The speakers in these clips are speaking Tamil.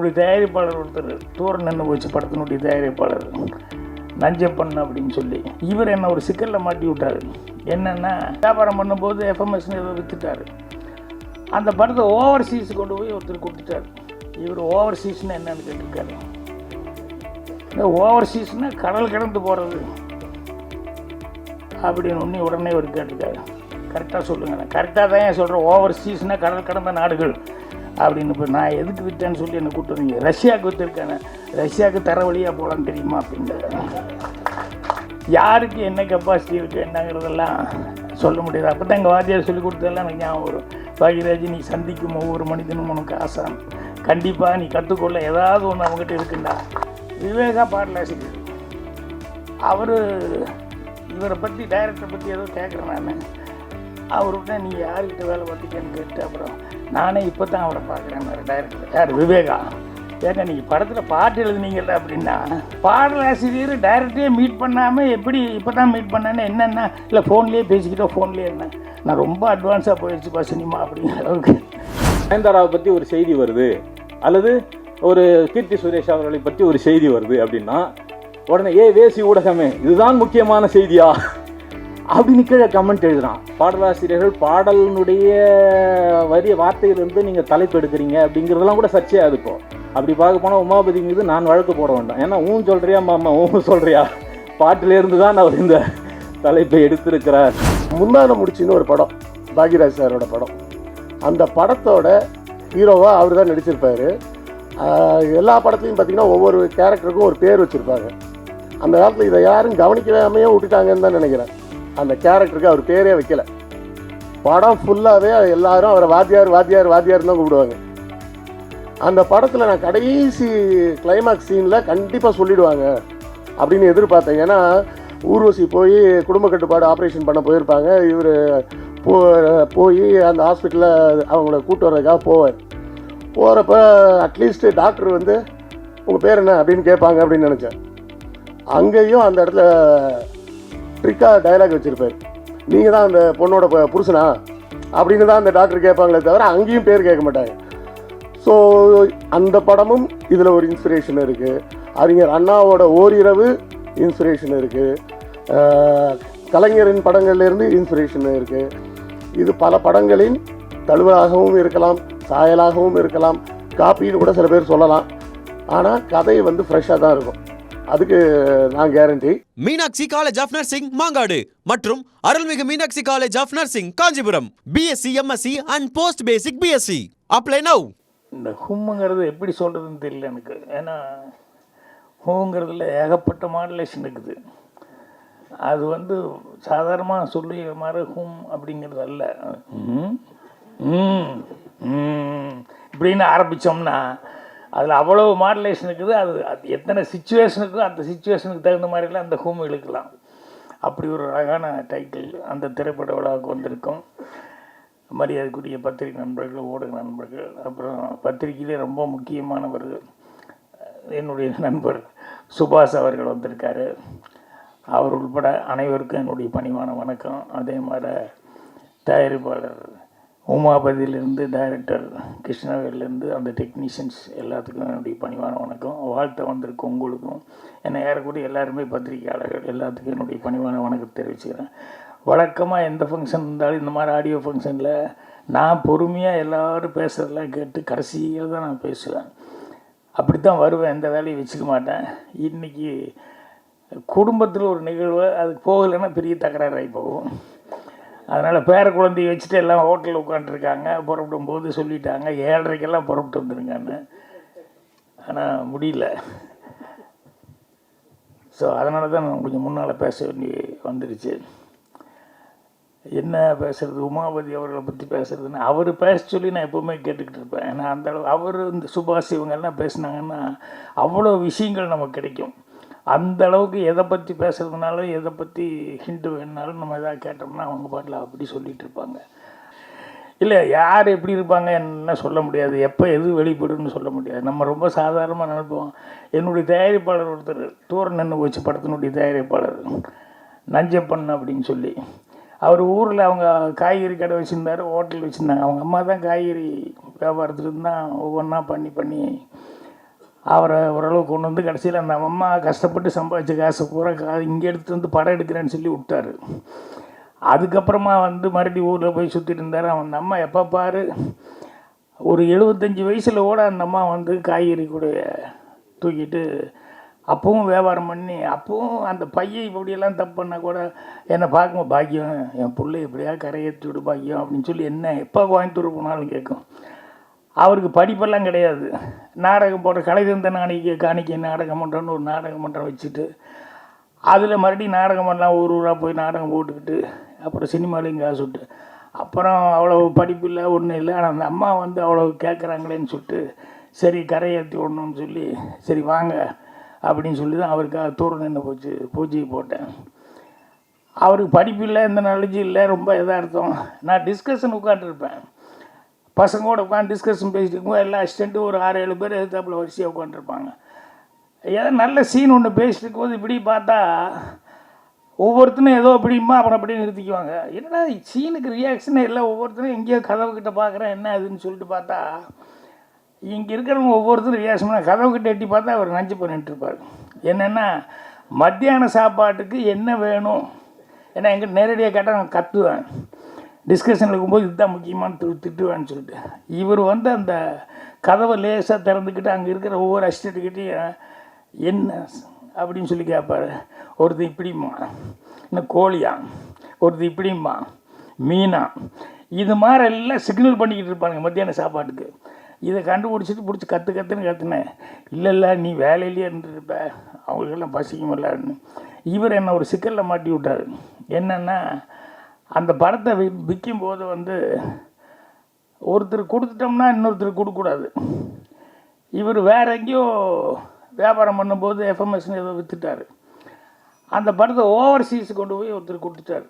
என்னுடைய தயாரிப்பாளர் ஒருத்தர் தூர நின்று போச்சு? படத்தினுடைய தயாரிப்பாளர். நஞ்சப்பண்ண அப்படின்னு சொல்லி. இவர் என்ன ஒரு சிக்கலில் மாட்டி விட்டார். என்னென்னா வியாபாரம் பண்ணும்போது எஃப்எம்எஸ்னு ஏதோ விற்றுட்டார் அந்த படத்தை ஓவர்சீஸ் கொண்டு போய் ஒருத்தர் கொடுத்துட்டார். இவர் ஓவர்சீஸ்னு என்னன்னு கேட்டிருக்காரு. இந்த ஓவர்சீஸ்னால் கடல் கடந்து போகிறது அப்படின்னு ஒன்று உடனே ஒரு கேட்டிருக்காரு. கரெக்டாக சொல்லுங்க. நான் கரெக்டாக தான் ஏன் சொல்கிறேன் ஓவர்சீஸ்னால் கடல் கடந்த நாடுகள். அப்படின்னு இப்போ நான் எதுக்கு விற்றேன்னு சொல்லி என்னை கூப்பிட்டு வந்தீங்க? ரஷ்யாவுக்கு விற்றுருக்கேன் ரஷ்யாவுக்கு தர வழியாக போகலான்னு தெரியுமா அப்படின்னு. யாருக்கு என்ன கெப்பாசிட்டி இருக்குது என்னங்கிறதெல்லாம் சொல்ல முடியாது. அப்போ தான் எங்கள் வாத்தியார் சொல்லி கொடுத்ததெல்லாம் எனக்கு ஞாபகம் வரும். பாகியராஜ் நீ சந்திக்கும் ஒவ்வொரு மனிதனும் உனக்கு ஆசான் கண்டிப்பாக நீ கற்றுக்கொள்ள ஏதாவது ஒன்று அவங்ககிட்ட இருக்குண்டா. விவேகா பாடலாசிரியர் அவர் இவரை பற்றி டைரக்டரை பற்றி ஏதோ கேட்குறேன் நான். அவர்கிட்ட நீ யார்கிட்ட வேலை பார்த்துக்கேன்னு கேட்டு அப்புறம் நானே இப்போ தான் அவரை பார்க்குறேன் டைரக்டர் யார்? விவேகா. ஏங்க நீங்கள் படத்தில் பாட்டு எழுதுனீங்கல்ல அப்படின்னா பாடலாசிரியர் டைரக்டே மீட் பண்ணாமல் எப்படி இப்போ தான் மீட் பண்ணேன்னு என்னென்ன? இல்லை ஃபோன்லேயே பேசிக்கிட்டோம் ஃபோன்லேயே என்ன? நான் ரொம்ப அட்வான்ஸாக போயிடுச்சுப்பா சினிமா அப்படிங்கிற அளவுக்கு. நயன்தாராவை பற்றி ஒரு செய்தி வருது. அல்லது ஒரு கீர்த்தி சுரேஷ் அவர்களை பற்றி ஒரு செய்தி வருது அப்படின்னா உடனே ஏ வேசி ஊடகமே இதுதான் முக்கியமான செய்தியா? அப்படின்னு கீழே கமெண்ட் எழுதுறான். பாடலாசிரியர்கள் பாடலினுடைய வரிய வார்த்தையிலிருந்து நீங்கள் தலைப்பு எடுக்கிறீங்க அப்படிங்கிறதெல்லாம் கூட சர்ச்சையாக இருக்கும் அப்படி பார்க்க போனால் உமாபதி மீது நான் வழக்கு போட வேண்டாம். ஏன்னா ஊன் சொல்கிறியா மாமா? ஊன் சொல்கிறியா பாட்டிலேருந்து தான் அவர் இந்த தலைப்பை எடுத்திருக்கிறார். முன்னால முடிச்சுன்னு ஒரு படம். பாக்யராஜ் சாரோட படம். அந்த படத்தோட ஹீரோவாக அவர் தான் நடிச்சிருப்பார். எல்லா படத்துலையும் பார்த்தீங்கன்னா ஒவ்வொரு கேரக்டருக்கும் ஒரு பேர் வச்சுருப்பாங்க. அந்த காலத்தில் இதை யாரும் கவனிக்காமையே விட்டுட்டாங்கன்னு தான் நினைக்கிறேன். அந்த கேரக்டருக்கு அவர் பேரே வைக்கல. படம் ஃபுல்லாகவே எல்லாரும் அவரை வாத்தியார் வாத்தியார் வாத்தியார்னு தான் கூப்பிடுவாங்க. அந்த படத்தில் நான் கடைசி கிளைமாக்ஸ் சீனில் கண்டிப்பாக சொல்லிடுவாங்க அப்படின்னு எதிர்பார்த்தேன். ஏன்னா ஊர்வசி போய் குடும்ப கட்டுப்பாடு ஆப்ரேஷன் பண்ண போயிருப்பாங்க. இவர் போ போய் அந்த ஹாஸ்பிட்டலில் அவங்கள கூட்டு வர்றதுக்காக போவார். போகிறப்ப அட்லீஸ்ட் டாக்டர் வந்து உங்கள் பேர் என்ன? அப்படின்னு கேட்பாங்க அப்படின்னு நினச்சேன். அங்கேயும் அந்த இடத்துல ட்ரிக்காக டயலாக் வச்சுருப்பார். நீங்கள் தான் அந்த பொண்ணோட ப- புருஷனா? அப்படின்னு தான் அந்த டாக்டர் கேட்பாங்களே தவிர அங்கேயும் பேர் கேட்க மாட்டாங்க. ஸோ அந்த படமும் இதில் ஒரு இன்ஸ்பிரேஷன் இருக்குது அறிஞர் அண்ணாவோட ஓரிரவு இன்ஸ்பிரேஷன் இருக்குது கலைஞரின் படங்கள்லேருந்து இன்ஸ்பிரேஷன் இருக்குது இது பல படங்களின் தழுவலாகவும் இருக்கலாம் சாயலாகவும் இருக்கலாம். காப்பின்னு கூட சில பேர் சொல்லலாம். ஆனால் கதை வந்து ஃப்ரெஷ்ஷாக தான் இருக்கும். அதுக்கு நான் guarantee Meenakshi college of nursing Mangadu மற்றும் அருள்மிகு Meenakshi college of nursing Kanchipuram. BSc MSc and post basic BSc apply now இந்த ஹும்முங்கிறது எப்படி சொல்கிறதுன்னு தெரியல எனக்கு. ஏன்னா ஹூங்கிறதுல ஏகப்பட்ட மாடுலேஷன் இருக்குது. அது வந்து சாதாரணமாக சொல்லி மாதிரி ஹும் அப்படிங்கிறது அல்ல. ம், ம், ம். இப்படின்னு ஆரம்பித்தோம்னா அதில் அவ்வளோ மாடலேஷன் இருக்குது. அது அது எத்தனை சுச்சுவேஷனுக்கும் அந்த சுச்சுவேஷனுக்கு தகுந்த மாதிரிலாம் அந்த ஹூம் இழுக்கலாம். அப்படி ஒரு அழகான டைட்டில் அந்த திரைப்பட விழாவுக்கு வந்திருக்கும். மரியாதைக்குரிய பத்திரிகை நண்பர்கள் ஊடக நண்பர்கள் அப்புறம் பத்திரிகையிலே ரொம்ப முக்கியமானவர்கள் என்னுடைய நண்பர் சுபாஷ் அவர்கள் வந்திருக்காரு. அவர் உட்பட அனைவருக்கும் என்னுடைய பணிவான வணக்கம். அதே மாதிரி தயாரிப்பாளர் உமாபதியிலேருந்து டைரக்டர் கிருஷ்ணவேலேருந்து அந்த டெக்னீஷியன்ஸ் எல்லாத்துக்கும் என்னுடைய பணிவான வணக்கம். வாழ்த்த வந்திருக்கும் உங்களுக்கும். என்னை ஏறக்கூடிய எல்லாருமே பத்திரிகையாளர்கள் எல்லாத்துக்கும் என்னுடைய பணிவான வணக்கத்தை தெரிவிச்சுக்கிறேன். வழக்கமாக எந்த ஃபங்க்ஷன் இருந்தாலும் இந்த மாதிரி ஆடியோ ஃபங்க்ஷனில் நான் பொறுமையாக எல்லோரும் பேசுகிறதெல்லாம் கேட்டு கடைசியில் தான் நான் பேசுவேன். அப்படி தான் வருவேன் எந்த வேலையும் வச்சுக்க மாட்டேன். இன்றைக்கி குடும்பத்தில் ஒரு நிகழ்வு அதுக்கு போகலைன்னா பெரிய தகராறாகி போகும். அதனால் பேர குழந்தைய வச்சுட்டு எல்லாம் ஹோட்டலில் உட்காந்துருக்காங்க புறப்படும் போது சொல்லிட்டாங்க ஏழரைக்கெல்லாம் புறப்பட்டு வந்துருங்கன்னு. ஆனால் முடியல. ஸோ அதனால தான் நான் கொஞ்சம் முன்னால் பேச வேண்டி வந்துருச்சு. என்ன பேசுறது? உமாபதி அவர்களை பற்றி பேசுறதுன்னு அவர் பேச சொல்லி நான் எப்போவுமே கேட்டுக்கிட்டு இருப்பேன். ஏன்னா அந்த அளவு அவர் இந்த சுபாஷ் இவங்கெல்லாம் பேசுனாங்கன்னா அவ்வளோ விஷயங்கள் நமக்கு கிடைக்கும். அந்த அளவுக்கு எதை பற்றி பேசுகிறதுனாலும் எதை பற்றி ஹிண்ட்டு வேணுனாலும் நம்ம எதாவது கேட்டோம்னா அவங்க பாட்டில் அப்படி சொல்லிகிட்டு இருப்பாங்க. இல்லை யார் எப்படி இருப்பாங்க என்ன சொல்ல முடியாது எப்போ எது வெளிப்படுன்னு சொல்ல முடியாது. நம்ம ரொம்ப சாதாரணமாக நினைப்போம். என்னுடைய தயாரிப்பாளர் ஒருத்தர் தூரம் நின்று போச்சு படத்தினுடைய தயாரிப்பாளர் நஞ்சப்பன் அப்படின்னு சொல்லி. அவர் ஊரில் அவங்க காய்கறி கடை வச்சுருந்தாரு ஹோட்டல் வச்சுருந்தாங்க. அவங்க அம்மா தான் காய்கறி வியாபாரத்துலேருந்து தான் ஒவ்வொன்றா பண்ணி பண்ணி அவரை ஓரளவு கொண்டு வந்து கடைசியில் அந்த அம்மா கஷ்டப்பட்டு சம்பாதிச்ச காசை பூரா கா இங்கே எடுத்து வந்து படம் எடுக்கிறேன்னு சொல்லி விட்டாரு. அதுக்கப்புறமா வந்து மறுபடியும் ஊரில் போய் சுற்றிட்டு இருந்தார். அவன் அம்மா எப்போ பாரு ஒரு எழுபத்தஞ்சி வயசில் கூட அந்த அம்மா வந்து காய்கறி கூட தூக்கிட்டு அப்பவும் வியாபாரம் பண்ணி அப்பவும் அந்த பையன் இப்படியெல்லாம் தப்பு பண்ணால் கூட என்னை பார்க்கும் பாக்கியம் என் பிள்ளை எப்படியா கரையேற்றி விடு பாக்கியம் அப்படின்னு சொல்லி என்ன எப்போ கோயம்புத்தூர் போனாலும் கேட்கும் அவருக்கு படிப்பெல்லாம் கிடையாது. நாடகம் போடுற கலை தந்த நாணிக்கை காணிக்கை நாடகம் மன்றம்னு ஒரு நாடகம் மன்றம் வச்சுட்டு அதில் மறுபடியும் நாடகம் பண்ணலாம் ஊர் ஊராக போய் நாடகம் போட்டுக்கிட்டு அப்புறம் சினிமாலையும் காசு விட்டு அப்புறம் அவ்வளோ படிப்பு இல்லை ஒன்றும் இல்லை ஆனால் அந்த அம்மா வந்து அவ்வளோ கேட்குறாங்களேன்னு சொல்லிட்டு சரி கரையேற்றி விடணும்னு சொல்லி சரி வாங்க அப்படின்னு சொல்லி தான் அவருக்காக தூரம் நின்று போச்சு பூஜையை போட்டேன். அவருக்கு படிப்பு இல்லை எந்த நாலேஜ் இல்லை ரொம்ப எதார்த்தம். நான் டிஸ்கஷன் உட்காந்துருப்பேன் பசங்களோட உட்காந்து டிஸ்கஷன் பேசிட்டு இருக்கும்போது எல்லா அசிஸ்டண்ட்டும் ஒரு ஆறு ஏழு பேர் எதிர்த்தாப்பில் வரிசையாக உட்காந்துருப்பாங்க ஏதோ நல்ல சீன் ஒன்று பேசிட்டு இருக்கும்போது இப்படி பார்த்தா ஒவ்வொருத்தனும் ஏதோ அப்படிமா அப்புறம் அப்படியே நிறுத்திக்குவாங்க. என்னடா சீனுக்கு ரியாக்ஷனே இல்லை ஒவ்வொருத்தரும் எங்கேயோ கதவு கிட்ட பார்க்குறேன் என்ன அதுன்னு சொல்லிட்டு பார்த்தா இங்கே இருக்கிறவங்க ஒவ்வொருத்தரும் ரியாக்ஷன் பண்ண கதவு கிட்ட எட்டி பார்த்தா அவர் நஞ்சு பண்ணிட்டு இருப்பார் என்னென்னா மத்தியான சாப்பாட்டுக்கு என்ன வேணும்? ஏன்னா எங்கிட்ட நேரடியாக கேட்டால் நான் கத்துவேன். டிஸ்கஷனில் இருக்கும்போது இதுதான் முக்கியமான திரு திட்டுவேன்னு சொல்லிட்டு. இவர் வந்து அந்த கதவை லேசாக திறந்துக்கிட்டு அங்கே இருக்கிற ஒவ்வொரு அசிஸ்டண்ட்டுக்கிட்டையும் என்ன அப்படின்னு சொல்லி கேட்பாரு ஒருத்தர் இப்படிம்மா. இன்னும் கோழியா? ஒருத்தர் இப்படிம்மா. மீனா? இது மாதிரி எல்லாம் சிக்னல் பண்ணிக்கிட்டு இருப்பாங்க மத்தியான சாப்பாட்டுக்கு. இதை கண்டுபிடிச்சிட்டு பிடிச்சி கற்று கற்றுன்னு கற்றுனேன் இல்லை இல்லை நீ வேலையிலேயே இருந்துருப்ப. அவங்களுக்கெல்லாம் பசிக்கும் இல்லைன்னு இவர் என்னை ஒரு சிக்கலில் மாட்டி விட்டார். என்னென்னா அந்த படத்தை வி விற்கும் போது வந்து ஒருத்தர் கொடுத்துட்டோம்னா இன்னொருத்தர் கொடுக்கக்கூடாது. இவர் வேற எங்கேயோ வியாபாரம் பண்ணும்போது எஃப்எம்எஸ்னு ஏதோ விற்றுட்டார் அந்த படத்தை ஓவர்சீஸ் கொண்டு போய் ஒருத்தர் கொடுத்துட்டார்.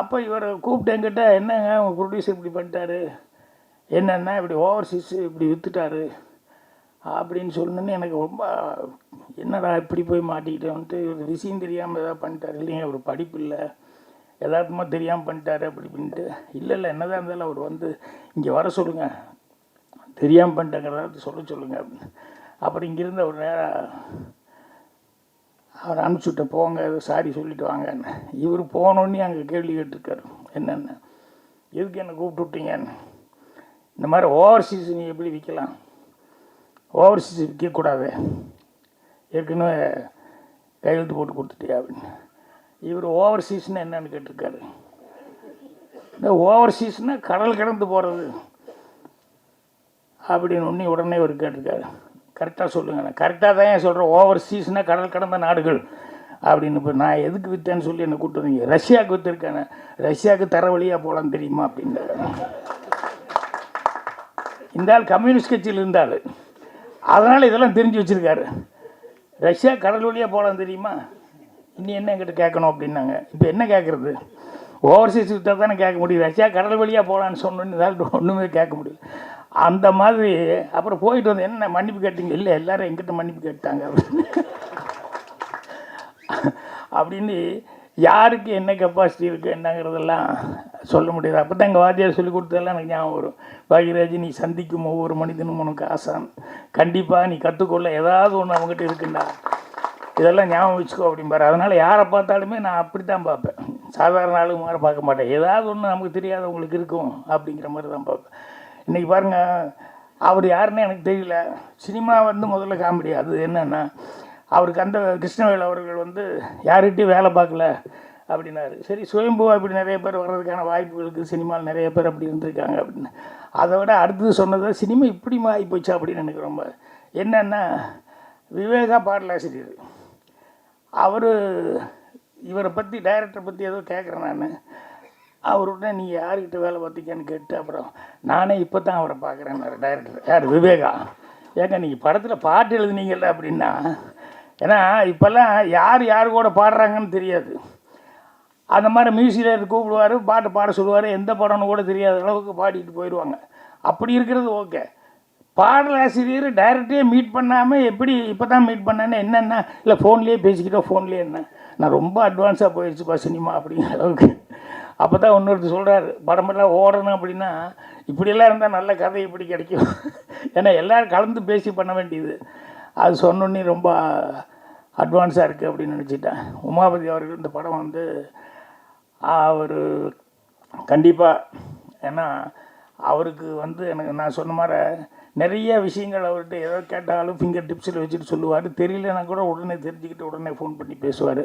அப்போ இவரை கூப்பிட்டு என்கிட்ட என்னங்க உங்கள் ப்ரொடியூசர் இப்படி பண்ணிட்டாரு? என்னென்னா இப்படி ஓவர்சீஸ் இப்படி விற்றுட்டாரு அப்படின்னு சொன்னோன்னு எனக்கு ரொம்ப என்னடா இப்படி போய் மாட்டிக்கிட்டேன்ட்டு இவர் விஷயம் தெரியாமல் ஏதாவது பண்ணிட்டாரு. இல்லைங்க அவர் படிப்பு இல்லை. எதார்த்தமாக தெரியாமல் பண்ணிட்டாரு அப்படி அப்படின்ட்டு இல்லை இல்லை என்னதான் இருந்தாலும் அவர் வந்து இங்கே வர சொல்லுங்கள் தெரியாமல் பண்ணிட்டாங்கிறத சொல்ல சொல்லுங்கள் அப்படின்னு. அப்புறம் இங்கேருந்து அவர் நேராக அவர் அனுப்பிச்சுட்ட போங்க. சாரி சொல்லிட்டு வாங்கன்னு. இவர் போனோடனே அங்கே கேள்வி கேட்டிருக்காரு. என்னென்ன? எதுக்கு என்னை கூப்பிட்டு விட்டீங்கன்னு? இந்த மாதிரி ஓவர்சீஸ் நீ எப்படி விற்கலாம்? ஓவர்சீஸ் விற்கக்கூடாது. ஏற்கனவே கையெழுத்து போட்டு கொடுத்துட்டியா அப்படின்னு. இவர் ஓவர் சீஸ்னு என்னன்னு கேட்டிருக்காரு. இந்த ஓவர் ஓவர்சீஸ்னால் கடல் கடந்து போகிறது அப்படின்னு ஒன்று உடனே இவர் கேட்டிருக்காரு. கரெக்டாக சொல்லுங்க நான் கரெக்டாக தான் ஏன் சொல்கிறேன் ஓவர் சீஸ்னால் கடல் கடந்த நாடுகள் அப்படின்னு இப்போ நான் எதுக்கு விற்றேன்னு சொல்லி என்னை கூப்பிட்டு வந்தீங்க? ரஷ்யாவுக்கு விற்றுருக்கேன் ரஷ்யாவுக்கு தர வழியாக போகலாம் தெரியுமா அப்படின்னு இந்த ஆள் கம்யூனிஸ்ட் கட்சியில் இருந்தால் அதனால் இதெல்லாம் தெரிஞ்சு வச்சுருக்காரு. ரஷ்யா கடல் வழியாக போகலாம் தெரியுமா? இனி என்ன என்கிட்ட கேட்கணும் அப்படின்னாங்க. இப்போ என்ன கேட்குறது? ஓவர்சீஸ் விட்டா தானே கேட்க முடியும். ரஷ்யா கடல் வழியாக போகலான்னு சொன்னோன்னு இதால் ஒன்றுமே கேட்க முடியல. அந்த மாதிரி அப்புறம் போயிட்டு வந்து என்ன மன்னிப்பு கேட்டீங்க? இல்லை எல்லாரும் எங்கிட்ட மன்னிப்பு கேட்டாங்க அப்படின்னு. அப்படின்னு யாருக்கு என்ன கெப்பாசிட்டி இருக்குது என்னங்கிறதெல்லாம் சொல்ல முடியாது. அப்போ தான் எங்கள் வாத்தியார் சொல்லி கொடுத்ததெல்லாம் எனக்கு ஞாபகம் வரும். பாகிராஜ் நீ சந்திக்கும் ஒவ்வொரு மனிதனும் உனக்கு ஆசான். கண்டிப்பாக நீ கற்றுக்கொள்ள ஏதாவது ஒன்று அவங்ககிட்ட இருக்குண்டா. இதெல்லாம் ஞாபகம் வச்சுக்கோ அப்படிம்பாரு அதனால் யாரை பார்த்தாலுமே நான் அப்படி தான் பார்ப்பேன். சாதாரண ஆளுங்க மாதிரி பார்க்க மாட்டேன். ஏதாவது ஒன்று நமக்கு தெரியாதவங்களுக்கு இருக்கும் அப்படிங்கிற மாதிரி தான் பார்ப்பேன். இன்றைக்கி பாருங்கள் அவர் யாருன்னு எனக்கு தெரியல. சினிமா வந்து முதல்ல காமெடி. அது என்னென்னா அவருக்கு அந்த கிருஷ்ணவேல் அவர்கள் வந்து யார்கிட்டையும் வேலை பார்க்கல அப்படின்னாரு. சரி சுயம்பு அப்படி நிறைய பேர் வர்றதுக்கான வாய்ப்புகள் இருக்குது சினிமாவில் நிறைய பேர் அப்படி இருந்திருக்காங்க அப்படின்னு. அதை விட அடுத்தது சொன்னது சினிமா இப்படிமா ஆகி போச்சு அப்படின்னு எனக்கு ரொம்ப என்னென்னா விவேகா பாடலாசிரியர். அவர் இவரை பற்றி டைரக்டரை பற்றி ஏதோ கேட்குறேன் நான். அவர்கிட்ட நீங்கள் யார்கிட்ட வேலை பார்த்தீங்கன்னு கேட்டு அப்புறம் நானே இப்போ தான் அவரை பார்க்குறேன் டைரக்டர் யார்? விவேகா. ஏங்க நீங்கள் படத்தில் பாட்டு எழுதுனீங்கல்ல அப்படின்னா ஏன்னா இப்போல்லாம் யார் யார் கூட பாடுறாங்கன்னு தெரியாது. அந்த மாதிரி மியூசிக்கில் கூப்பிடுவார் பாட்டு பாட சொல்லுவார் எந்த படம்னு கூட தெரியாத அளவுக்கு பாடிட்டு போயிடுவாங்க. அப்படி இருக்கிறது ஓகே. பாடலாசிரியர் டைரக்டே மீட் பண்ணாமல் எப்படி இப்போ தான் மீட் பண்ணேன்னு என்னென்ன? இல்லை ஃபோன்லேயே பேசிக்கிட்டோம் ஃபோன்லேயே என்ன? நான் ரொம்ப அட்வான்ஸாக போயிடுச்சுப்பா சினிமா அப்படிங்கிற அளவுக்கு. அப்போ தான் ஒன்று சொல்கிறாரு படமெல்லாம் ஓடணும் அப்படின்னா இப்படியெல்லாம் இருந்தால் நல்ல கதை இப்படி கிடைக்கும். ஏன்னா எல்லோரும் கலந்து பேசி பண்ண வேண்டியது. அது சொன்னோன்னே ரொம்ப அட்வான்ஸாக இருக்குது அப்படின்னு நினச்சிட்டேன். உமாபதி அவர்கள் இந்த படம் வந்து அவர் கண்டிப்பாக ஏன்னா அவருக்கு வந்து எனக்கு நான் சொன்ன மாதிரி நிறைய விஷயங்கள் அவர்கிட்ட ஏதோ கேட்டாலும் ஃபிங்கர் டிப்ஸில் வச்சுட்டு சொல்லுவார். தெரியலனா கூட உடனே தெரிஞ்சுக்கிட்டு உடனே ஃபோன் பண்ணி பேசுவார்.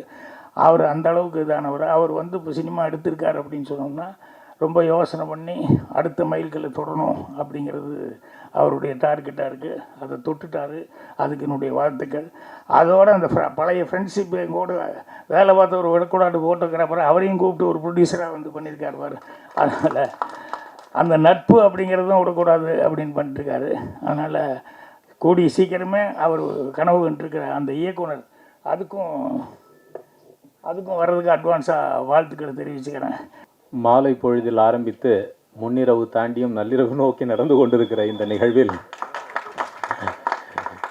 அவர் அந்த அளவுக்கு இதானவர் அவர். வந்து இப்போ சினிமா எடுத்திருக்கார் அப்படின்னு சொன்னோம்னா ரொம்ப யோசனை பண்ணி அடுத்த மைல்களை தொடணும் அப்படிங்கிறது அவருடைய டார்கெட்டாக இருக்குது அதை தொட்டுட்டாரு. அதுக்கு என்னுடைய வாழ்த்துக்கள். அதோடு அந்த பழைய ஃப்ரெண்ட்ஷிப் எங்கூட வேலை பார்த்த ஒரு விடக்கூடாது ஃபோட்டோகிராஃபர் அவரையும் கூப்பிட்டு ஒரு ப்ரொடியூசராக வந்து பண்ணியிருக்காரு பாரு. அதனால் அந்த நட்பு அப்படிங்கிறதும் விடக்கூடாது அப்படின்னு பண்ணிட்டுருக்காரு. அதனால் கூடிய சீக்கிரமே அவர் கனவு கண்டிருக்கிற அந்த இயக்குனர் அதுக்கும் அதுக்கும் வர்றதுக்கு அட்வான்ஸாக வாழ்த்துக்களை தெரிவிச்சுக்கிறேன். மாலை பொழுதில் ஆரம்பித்து முன்னிரவு தாண்டியும் நள்ளிரவு நோக்கி நடந்து கொண்டிருக்கிற இந்த நிகழ்வில்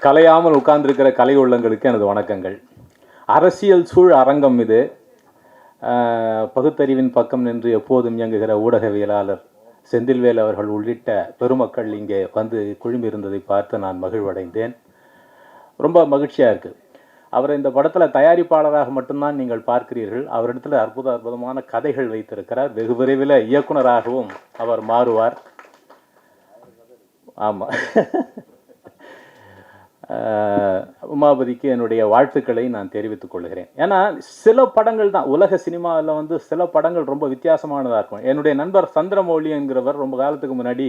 கலையாமல் உட்கார்ந்திருக்கிற கலை உள்ளங்களுக்கு எனது வணக்கங்கள். அரசியல் சூழ் அரங்கம் இது. பகுத்தறிவின் பக்கம் நின்று எப்போதும் இயங்குகிற ஊடகவியலாளர் செந்தில்வேல் அவர்கள் உள்ளிட்ட பெருமக்கள் இங்கே வந்து குழுமியிருந்ததை பார்த்து நான் மகிழ்வடைந்தேன். ரொம்ப மகிழ்ச்சியாக இருக்குது அவர் இந்த படத்தில் தயாரிப்பாளராக மட்டும்தான் நீங்கள் பார்க்கிறீர்கள். அவரிடத்தில் அற்புத அற்புதமான கதைகள் வைத்திருக்கிறார். வெகு விரைவில் இயக்குனராகவும் அவர் மாறுவார். ஆமாம் உமாபதிக்கு என்னுடைய வாழ்த்துக்களை நான் தெரிவித்துக் கொள்கிறேன். ஏன்னா சில படங்கள் தான் உலக சினிமாவில் வந்து சில படங்கள் ரொம்ப வித்தியாசமானதாக இருக்கும். என்னுடைய நண்பர் சந்திரமௌலி என்கிறவர் ரொம்ப காலத்துக்கு முன்னாடி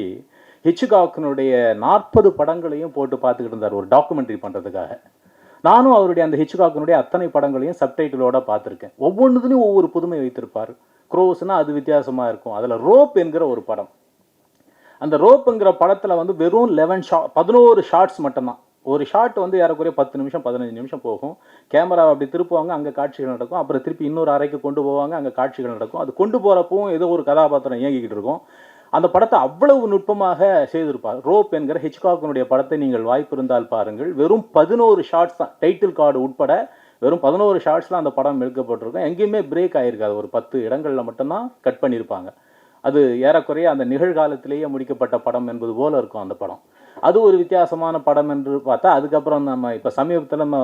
ஹிச்சுகாக்கினுடைய நாற்பது படங்களையும் போட்டு பார்த்துக்கிட்டு இருந்தார் ஒரு டாக்குமெண்ட்ரி பண்ணுறதுக்காக நானும் அவருடைய அந்த ஹிச்காக்கனுடைய அத்தனை படங்களையும் சப்டைட்டிலோட பார்த்துருக்கேன். ஒவ்வொன்றுதுலையும் ஒவ்வொரு புதுமை வைத்திருப்பார். க்ரோஸ்னா அது வித்தியாசமாக இருக்கும். அதில் ரோப் என்கிற ஒரு படம். அந்த ரோப்புங்கிற படத்தில் வந்து வெறும் லெவன் ஷா பதினோரு ஷார்ட்ஸ் மட்டும்தான். ஒரு ஷாட் வந்து ஏறக்குறைய பத்து நிமிஷம் பதினஞ்சு நிமிஷம் போகும். கேமராவை அப்படி திருப்புவாங்க அங்கே காட்சிகள் நடக்கும். அப்புறம் திருப்பி இன்னொரு அறைக்கு கொண்டு போவாங்க அங்கே காட்சிகள் நடக்கும். அது கொண்டு போகிறப்பவும் ஏதோ ஒரு கதாபாத்திரம் இயங்கிக்கிட்டு இருக்கும். அந்த படத்தை அவ்வளவு நுட்பமாக செய்திருப்பார். ரோப் என்கிற ஹிச்காக்கினுடைய படத்தை நீங்கள் வாய்ப்பு இருந்தால் பாருங்கள். வெறும் பதினோரு ஷார்ட்ஸ் தான் டைட்டில் கார்டு உட்பட வெறும் பதினோரு ஷார்ட்ஸில் அந்த படம் எடுக்கப்பட்டிருக்கும். எங்கேயுமே பிரேக் ஆகிருக்காது ஒரு பத்து இடங்களில் மட்டும்தான் கட் பண்ணியிருப்பாங்க. அது ஏறக்குறைய அந்த நிகழ்காலத்திலேயே முடிக்கப்பட்ட படம் என்பது போல இருக்கும் அந்த படம். அது ஒரு வித்தியாசமான படம் என்று பார்த்தா அதுக்கப்புறம் நம்ம இப்போ சமீபத்தில் நம்ம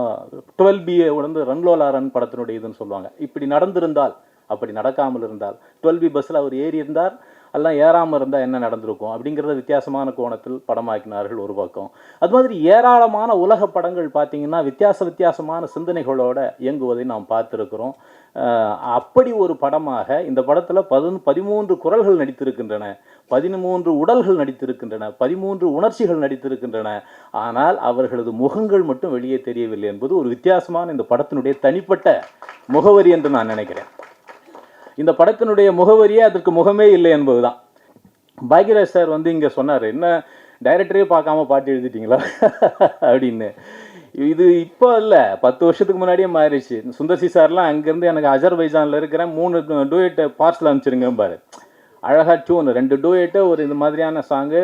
டுவெல் பிஏ வந்து ரன்லோலா ரன் படத்தினுடைய இதுன்னு சொல்லுவாங்க. இப்படி நடந்திருந்தால் அப்படி நடக்காமல் இருந்தால் டுவெல் பி பஸ்ஸில் அவர் ஏறி இருந்தார் எல்லாம் ஏறாமல் இருந்தால் என்ன நடந்திருக்கும்? அப்படிங்கிறத வித்தியாசமான கோணத்தில் படமாக்கினார்கள் ஒரு பக்கம். அது மாதிரி ஏராளமான உலக படங்கள் பார்த்திங்கன்னா வித்தியாச வித்தியாசமான சிந்தனைகளோட இயங்குவதை நாம் பார்த்துருக்கிறோம். அப்படி ஒரு படமாக இந்த படத்தில் பதினொன்று பதிமூன்று குரல்கள் நடித்திருக்கின்றன. பதிமூன்று உடல்கள் நடித்திருக்கின்றன. பதிமூன்று உணர்ச்சிகள் நடித்திருக்கின்றன. ஆனால் அவர்களது முகங்கள் மட்டும் வெளியே தெரியவில்லை என்பது ஒரு வித்தியாசமான இந்த படத்தினுடைய தனிப்பட்ட முகவரி என்று நான் நினைக்கிறேன். இந்த படத்தினுடைய முகவரியே அதற்கு முகமே இல்லை என்பதுதான். பாக்யராஜ் சார் வந்து இங்கே சொன்னார் என்ன டைரக்டரே பார்க்காம பாட்டு எழுதிட்டீங்களா? அப்படின்னு. இது இப்போ இல்லை பத்து வருஷத்துக்கு முன்னாடியே மாறிடுச்சு. சுந்தர்சி சார்லாம் அங்கேருந்து எனக்கு அஜர்பைஜானில் இருக்கிற மூணு டூயட் பார்சல் அனுப்பிச்சிருங்க பாரு. அழகாக டியூன் ரெண்டு டூயட்டு ஒரு இந்த மாதிரியான சாங்கு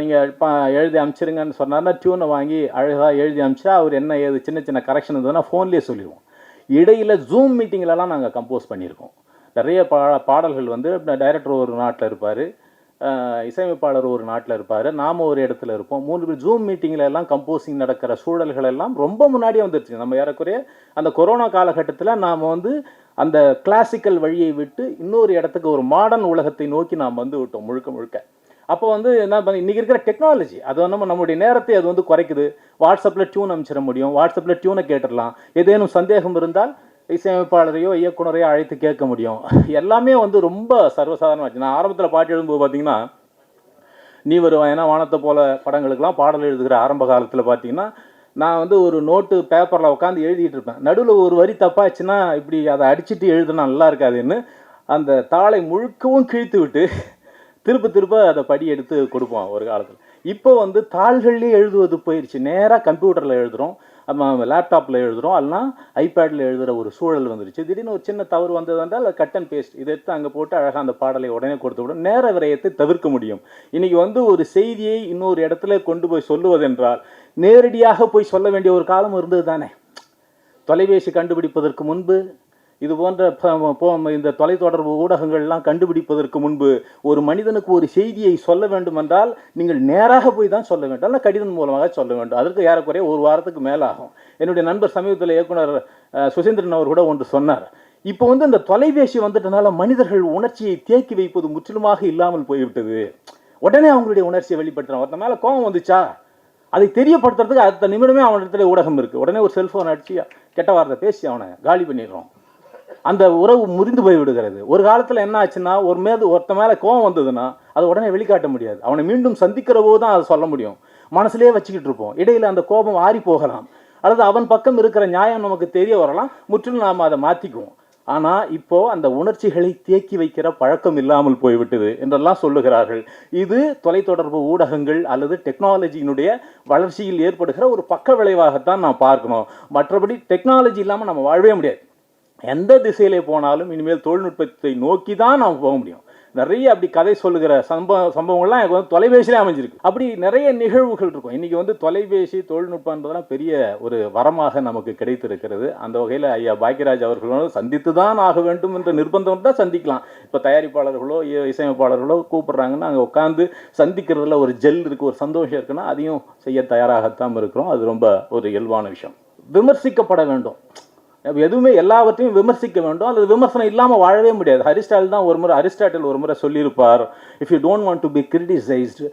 நீங்கள் பா எழுதி அனுப்பிச்சிருங்கன்னு சொன்னார்னா டியூனை வாங்கி அழகாக எழுதி அனுப்பிச்சா அவர் என்ன ஏது சின்ன சின்ன கரெக்ஷன் இருந்ததுன்னா ஃபோன்லேயே சொல்லிடுவோம். இடையில் ஜூம் மீட்டிங்லலாம் நாங்கள் கம்போஸ் பண்ணியிருக்கோம். நிறைய பா பாடல்கள் வந்து டைரக்டர் ஒரு நாட்டில் இருப்பார். இசையமைப்பாளர் ஒரு நாட்டில் இருப்பார். நாம் ஒரு இடத்துல இருப்போம். மூணு பேர் ஜூம் மீட்டிங்கில் எல்லாம் கம்போசிங் நடக்கிற சூழல்கள் எல்லாம் ரொம்ப முன்னாடியே வந்துருச்சு. நம்ம ஏறக்குறைய அந்த கொரோனா காலகட்டத்தில் நாம் வந்து அந்த கிளாசிக்கல் வழியை விட்டு இன்னொரு இடத்துக்கு ஒரு மாடர்ன் உலகத்தை நோக்கி நாம் வந்து விட்டோம் முழுக்க முழுக்க. அப்போ வந்து என்ன பண்ண இன்றைக்கி இருக்கிற டெக்னாலஜி அது நம்ம நம்முடைய நேரத்தை அது வந்து குறைக்குது. வாட்ஸ்அப்பில் டியூன் அனுப்பிச்சிட முடியும். வாட்ஸ்அப்பில் டியூனை கேட்டுடலாம். ஏதேனும் சந்தேகம் இருந்தால் இசையமைப்பாளரையோ இயக்குனரையோ அழைத்து கேட்க முடியும். எல்லாமே வந்து ரொம்ப சர்வசாதாரணமாச்சு நான் ஆரம்பத்தில் பாட்டு எழுதும்போது பார்த்தீங்கன்னா நீ வருவாயனா வானத்தை போல படங்களுக்கெல்லாம் பாடல் எழுதுகிற ஆரம்ப காலத்தில் பார்த்தீங்கன்னா நான் வந்து ஒரு நோட்டு பேப்பரில் உட்காந்து எழுதிட்டு இருப்பேன். நடுவில் ஒரு வரி தப்பாச்சுன்னா இப்படி அதை அடிச்சுட்டு எழுதுனா நல்லா இருக்காதுன்னு அந்த தாளை முழுக்கவும் கிழித்து விட்டு திருப்ப திருப்ப அதை படி எடுத்து கொடுப்போம் ஒரு காலத்தில். இப்போ வந்து தாள்கள்லேயே எழுதுவது போயிடுச்சு நேராக கம்ப்யூட்டரில் எழுதுகிறோம் லேப்டாப்பில் எழுதுகிறோம் அல்லனா ஐபேடில் எழுதுகிற ஒரு சூழல் வந்துருச்சு. திடீர்னு ஒரு சின்ன தவறு வந்தது என்றால் கட் அண்ட் பேஸ்ட் இதை எடுத்து அங்கே போட்டு அழகாக அந்த பாடலை உடனே கொடுத்து விடும். நேர விரயத்தை தவிர்க்க முடியும். இன்றைக்கி வந்து ஒரு செய்தியை இன்னொரு இடத்துல கொண்டு போய் சொல்லுவதென்றால் நேரடியாக போய் சொல்ல வேண்டிய ஒரு காலம் இருந்தது தானே தொலைபேசி கண்டுபிடிப்பதற்கு முன்பு இது போன்ற இந்த தொலைத்தொடர்பு ஊடகங்கள்லாம் கண்டுபிடிப்பதற்கு முன்பு ஒரு மனிதனுக்கு ஒரு செய்தியை சொல்ல வேண்டும் என்றால் நீங்கள் நேராக போய் தான் சொல்ல வேண்டும். அல்ல கடிதம் மூலமாக சொல்ல வேண்டும். அதற்கு ஏறக்குறைய ஒரு வாரத்துக்கு மேலாகும். என்னுடைய நண்பர் சமீபத்தில் இயக்குனர் சுசேந்திரன் அவர் கூட ஒன்று சொன்னார். இப்போ வந்து இந்த தொலைபேசி வந்துட்டனால மனிதர்கள் உணர்ச்சியை தேக்கி வைப்பது முற்றிலுமாக இல்லாமல் போய்விட்டது. உடனே அவங்களுடைய உணர்ச்சியை வெளிப்படுத்துறான் ஒருத்த மேலே கோபம் வந்துச்சா? அதை தெரியப்படுத்துறதுக்கு அடுத்த நிமிடமே அவனிடத்துல ஊடகம் இருக்குது உடனே ஒரு செல்ஃபோன் அடிச்சு கெட்ட வார்த்தை பேசி அவனை காலி பண்ணிடுறோம். அந்த உறவு முறிந்து போய் விடுகிறது ஒரு காலத்தில் என்ன ஆச்சுன்னா ஒரு மேது ஒருத்த மேலே கோவம் வந்ததுன்னா அது உடனே வெளிக்காட்ட முடியாது. அவனை மீண்டும் சந்திக்கிற போது தான் அதை சொல்ல முடியும். மனசுலேயே வச்சுக்கிட்டு இருப்போம். இடையில் அந்த கோபம் ஆறி போகலாம். அல்லது அவன் பக்கம் இருக்கிற நியாயம் நமக்கு தெரிய வரலாம். முற்றிலும் நாம் அதை மாற்றிக்குவோம் ஆனால் இப்போ அந்த உணர்ச்சிகளை தேக்கி வைக்கிற பழக்கம் இல்லாமல் போய்விட்டது என்றெல்லாம் சொல்லுகிறார்கள். இது தொலைத்தொடர்பு ஊடகங்கள் அல்லது டெக்னாலஜியினுடைய வளர்ச்சியில் ஏற்படுகிற ஒரு பக்க விளைவாகத்தான் நான் பார்க்கணும். மற்றபடி டெக்னாலஜி இல்லாமல் நம்ம வாழவே முடியாது. எந்த திசையிலே போனாலும் இனிமேல் தொழில்நுட்பத்தை நோக்கி தான் நாம் போக முடியும். நிறைய அப்படி கதை சொல்லுகிற சம்பவ சம்பவங்கள்லாம் எனக்கு வந்து தொலைபேசியிலே அமைஞ்சிருக்கு. அப்படி நிறைய நிகழ்வுகள் இருக்கும். இன்றைக்கி வந்து தொலைபேசி தொழில்நுட்பம்ன்றதுலாம் பெரிய ஒரு வரமாக நமக்கு கிடைத்திருக்கிறது. அந்த வகையில் ஐயா பாக்யராஜ் அவர்களோடு சந்தித்து தான் ஆக வேண்டும் என்ற நிர்பந்தம் தான் சந்திக்கலாம். இப்போ தயாரிப்பாளர்களோ இசையமைப்பாளர்களோ கூப்பிட்றாங்கன்னா அங்கே உட்காந்து சந்திக்கிறதுல ஒரு ஜெல் இருக்குது ஒரு சந்தோஷம் இருக்குன்னா அதையும் செய்ய தயாராகத்தான் இருக்கிறோம். அது ரொம்ப ஒரு இயல்பான விஷயம். விமர்சிக்கப்பட வேண்டும். எதுவுமே எல்லாவற்றையும் விமர்சிக்க வேண்டும். அல்லது விமர்சனம் இல்லாமல் வாழவே முடியாது. ஹரிஸ்டைல் தான் ஒரு முறை அரிஸ்டாட்டில் ஒரு முறை சொல்லியிருப்பார். If you don't want to be criticized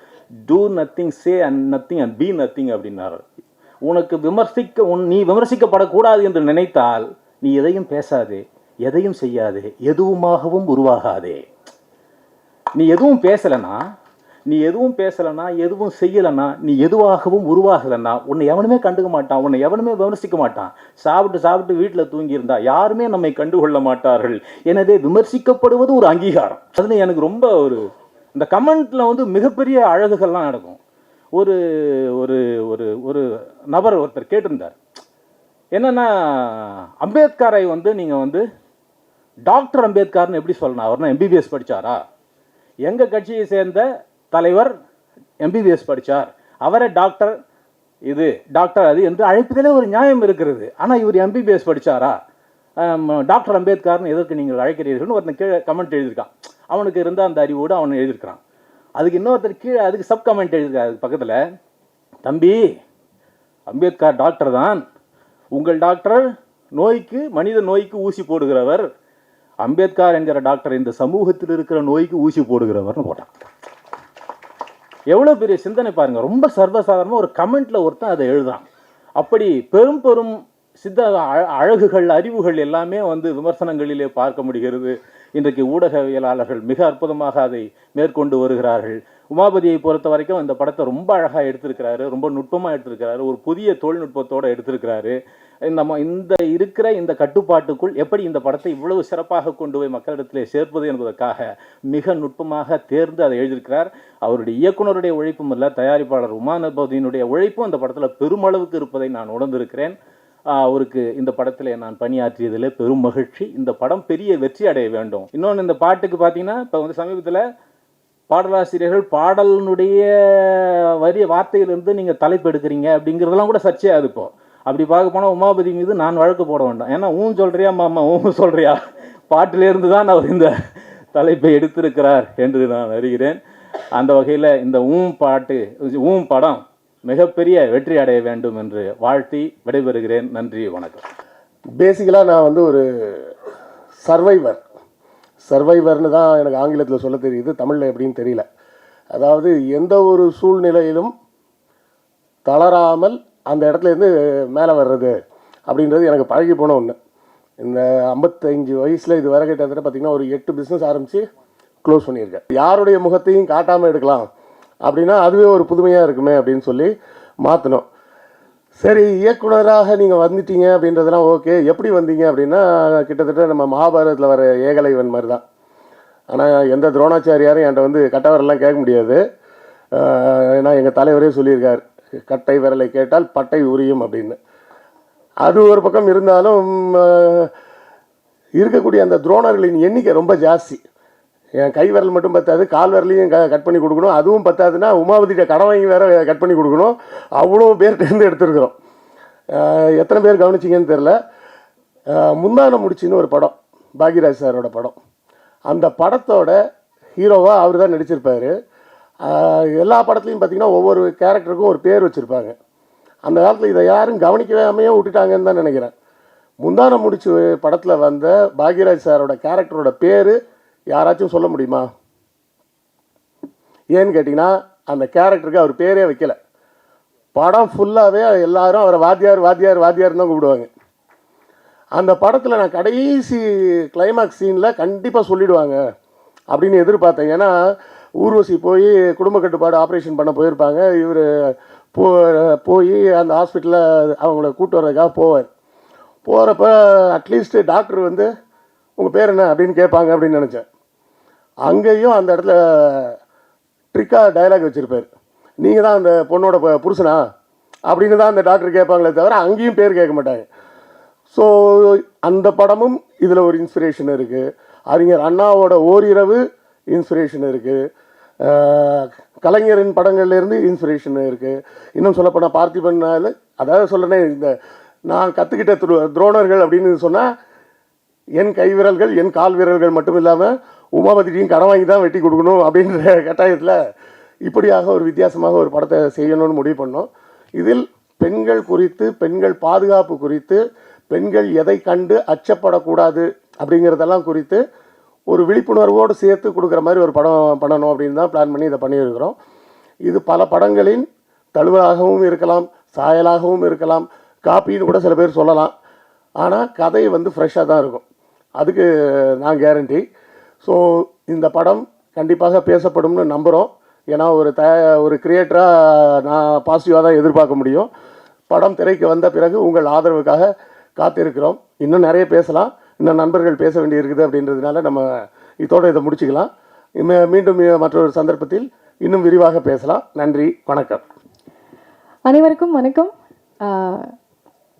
do nothing say and nothing and be nothing அப்படின்னார். உனக்கு விமர்சிக்க உன் நீ விமர்சிக்கப்படக்கூடாது என்று நினைத்தால் நீ எதையும் பேசாதே எதையும் செய்யாதே எதுவுமாகவும் உருவாகாதே. நீ எதுவும் பேசலைன்னா நீ எதுவும் பேசலைன்னா எதுவும் செய்யலைன்னா நீ எதுவாகவும் உருவாகலைன்னா உன்னை எவனுமே கண்டுக்க மாட்டான் உன்னை எவனுமே விமர்சிக்க மாட்டான். சாப்பிட்டு சாப்பிட்டு வீட்டில் தூங்கியிருந்தா யாருமே நம்மை கண்டுகொள்ள மாட்டார்கள். எனவே விமர்சிக்கப்படுவது ஒரு அங்கீகாரம். அதில் எனக்கு ரொம்ப ஒரு இந்த கமெண்ட்டில் வந்து மிகப்பெரிய அழகுகள்லாம் நடக்கும். ஒரு ஒரு ஒரு ஒரு நபர் ஒருத்தர் கேட்டிருந்தார். என்னென்னா அம்பேத்கரை வந்து நீங்கள் வந்து டாக்டர் அம்பேத்கர்னு எப்படி சொல்லணும்? அவர்னா எம்பிபிஎஸ் படித்தாரா எங்கள் கட்சியை சேர்ந்த தலைவர் எம்பிபிஎஸ் படித்தார் அவரை டாக்டர் இது டாக்டர் அது என்று அழைப்பதிலே ஒரு நியாயம் இருக்கிறது. ஆனால் இவர் எம்பிபிஎஸ் படித்தாரா டாக்டர் அம்பேத்கர்னு எதற்கு நீங்கள் அழைக்கிறீர்கள்னு ஒருத்தன் கீழே கமெண்ட் எழுதியிருக்கான். அவனுக்கு இருந்த அந்த அறிவோடு அவன் எழுதியிருக்கிறான். அதுக்கு இன்னொருத்தர் கீழே அதுக்கு சப் கமெண்ட் எழுதியிருக்காரு. அதுக்கு பக்கத்தில் தம்பி அம்பேத்கர் டாக்டர் தான். உங்கள் டாக்டர் நோய்க்கு மனித நோய்க்கு ஊசி போடுகிறவர். அம்பேத்கர் என்கிற டாக்டர் இந்த சமூகத்தில் இருக்கிற நோய்க்கு ஊசி போடுகிறவர்னு போட்டான். எவ்வளோ பெரிய சிந்தனை பாருங்கள் ரொம்ப சர்வசாதாரணமாக ஒரு கமெண்ட்டில் ஒருத்தன் அதை எழுதுறான். அப்படி பெரும் பெரும் சித்த அழ- அழகுகள் அறிவுகள் எல்லாமே வந்து விமர்சனங்களிலே பார்க்க முடிகிறது. இன்றைக்கு ஊடகவியலாளர்கள் மிக அற்புதமாக அதை மேற்கொண்டு வருகிறார்கள். உமாபதியை பொறுத்த வரைக்கும் இந்த படத்தை ரொம்ப அழகாக எடுத்திருக்கிறாரு ரொம்ப நுட்பமாக எடுத்திருக்கிறாரு ஒரு புதிய தொழில்நுட்பத்தோடு எடுத்திருக்கிறாரு. இந்த இந்த இருக்கிற இந்த கட்டுப்பாட்டுக்குள் எப்படி இந்த படத்தை இவ்வளவு சிறப்பாக கொண்டு போய் மக்களிடத்திலே சேர்ப்பது என்பதற்காக மிக நுட்பமாக தேர்ந்து அதை எழுதியிருக்கிறார். அவருடைய இயக்குனருடைய உழைப்பும் இல்லை தயாரிப்பாளர் உமாநபதியினுடைய உழைப்பும் அந்த படத்தில் பெருமளவுக்கு இருப்பதை நான் உணர்ந்திருக்கிறேன். அவருக்கு இந்த படத்தில் நான் பணியாற்றியதில் பெரும் மகிழ்ச்சி. இந்த படம் பெரிய வெற்றி அடைய வேண்டும். இன்னொன்று இந்த பாட்டுக்கு பார்த்தீங்கன்னா இப்போ வந்து சமீபத்தில் பாடலாசிரியர்கள் பாடலினுடைய வரிய வார்த்தையிலிருந்து நீங்கள் தலைப்பு எடுக்கிறீங்க அப்படிங்கிறதெல்லாம் கூட சர்ச்சையாது இப்போ. அப்படி பார்க்க போனால் உமாபதி மீது நான் வழக்கு போட வேண்டாம். ஏன்னா ஊன் சொல்கிறியா மாமா? ஊன் சொல்கிறியா பாட்டிலேருந்து தான் அவர் இந்த தலைப்பை எடுத்திருக்கிறார் என்று நான் அறிகிறேன். அந்த வகையில் இந்த ஊம் பாட்டு ஊம் படம் மிகப்பெரிய வெற்றி அடைய வேண்டும் என்று வாழ்த்தி விடைபெறுகிறேன். நன்றி வணக்கம். பேசிக்கலாக நான் வந்து ஒரு சர்வைவர் சர்வைவர்னு தான் எனக்கு ஆங்கிலத்தில் சொல்ல தெரியுது தமிழில் எப்படின்னு தெரியல. அதாவது எந்த ஒரு சூழ்நிலையிலும் தளராமல் அந்த இடத்துல இருந்து மேலே வர்றது அப்படின்றது எனக்கு பழகி போன ஒன்று இந்த ஐம்பத்தஞ்சு வயசில் இது வரை கிட்டத்தட்ட பார்த்திங்கன்னா ஒரு எட்டு பிஸ்னஸ் ஆரம்பித்து க்ளோஸ் பண்ணியிருக்கேன். யாருடைய முகத்தையும் காட்டாமல் எடுக்கலாம். அப்படின்னா அதுவே ஒரு புதுமையாக இருக்குமே அப்படின்னு சொல்லி மாற்றணும் சரி இயக்குனராக நீங்கள் வந்துட்டீங்க அப்படின்றதெல்லாம் ஓகே. எப்படி வந்தீங்க அப்படின்னா கிட்டத்தட்ட நம்ம மகாபாரதத்தில் வர ஏகலைவன் மாதிரி தான் ஆனால் எந்த துரோணாச்சாரியாரும் என்கிட்ட வந்து கட்டவரெல்லாம் கேட்க முடியாது. ஏன்னா எங்கள் தலைவரே சொல்லியிருக்கார் கட்டை விரலை கேட்டால் பட்டை உரியும் அப்படின்னு. அது ஒரு பக்கம் இருந்தாலும் இருக்கக்கூடிய அந்த துரோணர்களின் எண்ணிக்கை ரொம்ப ஜாஸ்தி. என் கை விரல் மட்டும் பத்தாது கால் விரலையும் க கட் பண்ணி கொடுக்கணும். அதுவும் பத்தாதுன்னா உமாவதிட்ட கடன் வாங்கி வேற கட் பண்ணி கொடுக்கணும். அவ்வளோ பேர்கிட்டேருந்து எடுத்துருக்குறோம். எத்தனை பேர் கவனிச்சிங்கன்னு தெரில முந்தானம் முந்தான முடிச்சின்னு ஒரு படம் பாக்யராஜ் சாரோட படம். அந்த படத்தோட ஹீரோவாக அவர் தான் நடிச்சிருப்பார். எல்லா படத்துலையும் பார்த்தீங்கன்னா ஒவ்வொரு கேரக்டருக்கும் ஒரு பேர் வச்சுருப்பாங்க. அந்த காலத்தில் இதை யாரும் கவனிக்காமையே விட்டுட்டாங்கன்னு தான் நினைக்கிறேன். முந்தான முடிச்சு படத்தில் வந்த பாக்யராஜ் சாரோட கேரக்டரோட பேர் யாராச்சும் சொல்ல முடியுமா? ஏன்னு கேட்டிங்கன்னா அந்த கேரக்டருக்கு அவர் பேரே வைக்கல. படம் ஃபுல்லாகவே எல்லாரும் அவரை வாத்தியார் வாத்தியார் வாத்தியார் தான் கூப்பிடுவாங்க. அந்த படத்தில் நான் கடைசி கிளைமேக்ஸ் சீனில் கண்டிப்பாக சொல்லிடுவாங்க அப்படின்னு எதிர்பார்த்தேன். ஏன்னா ஊர்வசி போய் குடும்ப கட்டுப்பாடு ஆப்ரேஷன் பண்ண போயிருப்பாங்க. இவர் போ போய் அந்த ஹாஸ்பிட்டலில் அவங்கள கூட்டு வர்றதுக்காக போவார். போகிறப்ப அட்லீஸ்ட் டாக்டர் வந்து உங்கள் பேர் என்ன? அப்படின்னு கேட்பாங்க அப்படின்னு நினச்சேன். அங்கேயும் அந்த இடத்துல ட்ரிக்காக டயலாக் வச்சுருப்பார். நீங்கள் தான் அந்த பொண்ணோட ப- புருஷனா? அப்படின்னு தான் அந்த டாக்டர் கேட்பாங்களே தவிர அங்கேயும் பேர் கேட்க மாட்டாங்க. ஸோ அந்த படமும் இதில் ஒரு இன்ஸ்பிரேஷன் இருக்குது அறிஞர் அண்ணாவோட ஓரிரவு இன்ஸ்பிரேஷன் இருக்குது கலைஞரின் படங்கள்லேருந்து இன்ஸ்பிரேஷன் இருக்குது இன்னும் சொல்லப்போனால் பார்த்திபன்னால அதாவது சொல்கிறேனே இந்த நான் கற்றுக்கிட்ட துரோ துரோணர்கள் அப்படின்னு சொன்னால் என் கை விரல்கள் என் கால் விரல்கள் மட்டும் இல்லாமல் உமாபதியும் கடன் வாங்கி தான் வெட்டி கொடுக்கணும் அப்படின்ற கட்டாயத்தில் இப்படியாக ஒரு வித்தியாசமாக ஒரு படத்தை செய்யணும்னு முடிவு பண்ணோம். இதில் பெண்கள் குறித்து பெண்கள் பாதுகாப்பு குறித்து பெண்கள் எதை கண்டு அச்சப்படக்கூடாது அப்படிங்கிறதெல்லாம் குறித்து ஒரு விழிப்புணர்வோடு சேர்த்து கொடுக்குற மாதிரி ஒரு படம் பண்ணணும் அப்படின்னு தான் பிளான் பண்ணி இதை பண்ணியிருக்கிறோம். இது பல படங்களின் தழுவலாகவும் இருக்கலாம் சாயலாகவும் இருக்கலாம் காப்பின்னு கூட சில பேர் சொல்லலாம். ஆனால் கதை வந்து ஃப்ரெஷ்ஷாக தான் இருக்கும். அதுக்கு நான் கேரண்டி ஸோ இந்த படம் கண்டிப்பாக பேசப்படும்னு நம்புகிறோம் ஏன்னா ஒரு த ஒரு கிரியேட்டராக நான் பாசிட்டிவாக தான் எதிர்பார்க்க முடியும். படம் திரைக்கு வந்த பிறகு உங்கள் ஆதரவுக்காக காத்திருக்கிறோம். இன்னும் நிறைய பேசலாம். இன்னும் நண்பர்கள் பேச வேண்டியிருக்குது அப்படின்றதுனால நம்ம இதோட இதை முடிச்சுக்கலாம். மீண்டும் மற்றொரு சந்தர்ப்பத்தில் இன்னும் விரிவாக பேசலாம். நன்றி வணக்கம். அனைவருக்கும் வணக்கம்.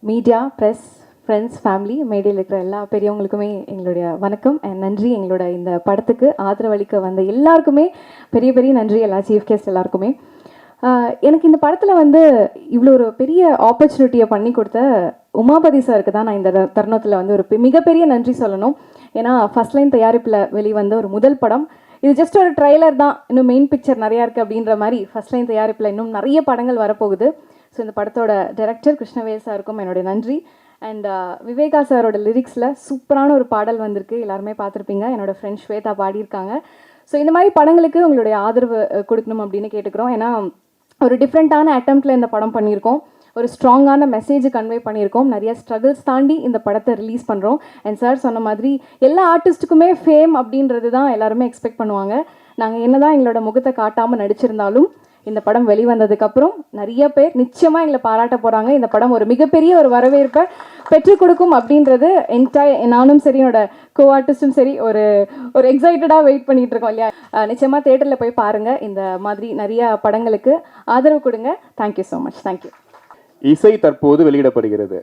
மீடியா ப்ரெஸ் ஃப்ரெண்ட்ஸ் ஃபேமிலி மேடையில் இருக்கிற எல்லா பெரியவங்களுக்குமே எங்களுடைய வணக்கம். அண்ட் நன்றி எங்களோட இந்த படத்துக்கு ஆதரவளிக்க வந்த எல்லாருக்குமே பெரிய பெரிய நன்றி எல்லா சீஃப் கெஸ்ட் எல்லாருக்குமே. எனக்கு இந்த படத்தில் வந்து இவ்வளோ ஒரு பெரிய ஆப்பர்ச்சுனிட்டியை பண்ணி கொடுத்த உமாபதி சாருக்கு தான் நான் இந்த த- தருணத்தில் வந்து ஒரு பெ- மிகப்பெரிய நன்றி சொல்லணும். ஏன்னா ஃபர்ஸ்ட் லைன் தயாரிப்பில் வெளிவந்த ஒரு முதல் படம். இது ஜஸ்ட் ஒரு ட்ரைலர் தான். இன்னும் மெயின் பிக்சர் நிறையா இருக்குது அப்படின்ற மாதிரி ஃபர்ஸ்ட் லைன் தயாரிப்பில் இன்னும் நிறைய படங்கள் வரப்போகுது. ஸோ இந்த படத்தோட டைரக்டர் கிருஷ்ணவேல் சாருக்கும் என்னுடைய நன்றி. அண்ட் uh, விவேகா சாரோட லிரிக்ஸில் சூப்பரான ஒரு பாடல் வந்திருக்கு. எல்லாருமே பார்த்துருப்பீங்க. என்னோடய ஃப்ரெண்ட் ஸ்வேதா பாடியிருக்காங்க. ஸோ இந்த மாதிரி படங்களுக்கு உங்களுடைய ஆதரவு கொடுக்கணும் அப்படின்னு கேட்டுக்கிறோம். ஏன்னா ஒரு டிஃப்ரெண்ட்டான அட்டம்ப்டில் இந்த படம் பண்ணியிருக்கோம். ஒரு ஸ்ட்ராங்கான மெசேஜ் கன்வே பண்ணியிருக்கோம். நிறைய ஸ்ட்ரகிள்ஸ் தாண்டி இந்த படத்தை ரிலீஸ் பண்ணுறோம் அண்ட் சார் சொன்ன மாதிரி எல்லா ஆர்டிஸ்ட்டுக்குமே ஃபேம் அப்படின்றது தான் எல்லாருமே எக்ஸ்பெக்ட் பண்ணுவாங்க. நாங்கள் என்ன தான் எங்களோட முகத்தை காட்டாமல் நடிச்சிருந்தாலும் இந்த படம் வெளிவந்ததுக்கப்புறம் நிறைய பேர் நிச்சயமாக எங்களை பாராட்ட போகிறாங்க இந்த படம் ஒரு மிகப்பெரிய ஒரு வரவேற்பை பெற்றுக் கொடுக்கும் அப்படின்றது என்டையர் நானும் சரி என்னோட கோ ஆர்டிஸ்டும் சரி ஒரு ஒரு எக்ஸைட்டடாக வெயிட் பண்ணிகிட்டு இருக்கோம் இல்லையா? நிச்சயமாக நிச்சயமா தேட்டரில் போய் பாருங்கள் இந்த மாதிரி நிறைய படங்களுக்கு ஆதரவு கொடுங்க. தேங்க்யூ ஸோ மச் தேங்க்யூ இசை தற்போது வெளியிடப்படுகிறது.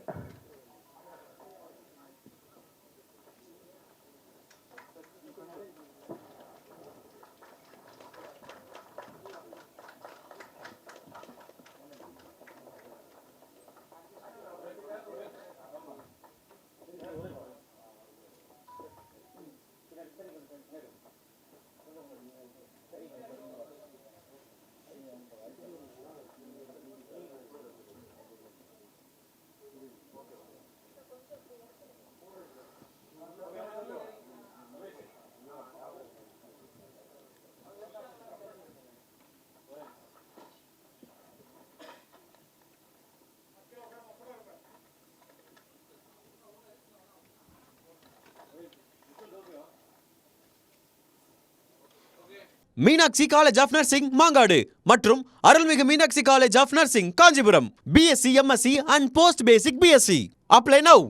Meenakshi college of nursing Mangadu மற்றும் அருள்மிகு Meenakshi college of nursing Kanchipuram. BSc MSc and post basic BSc apply now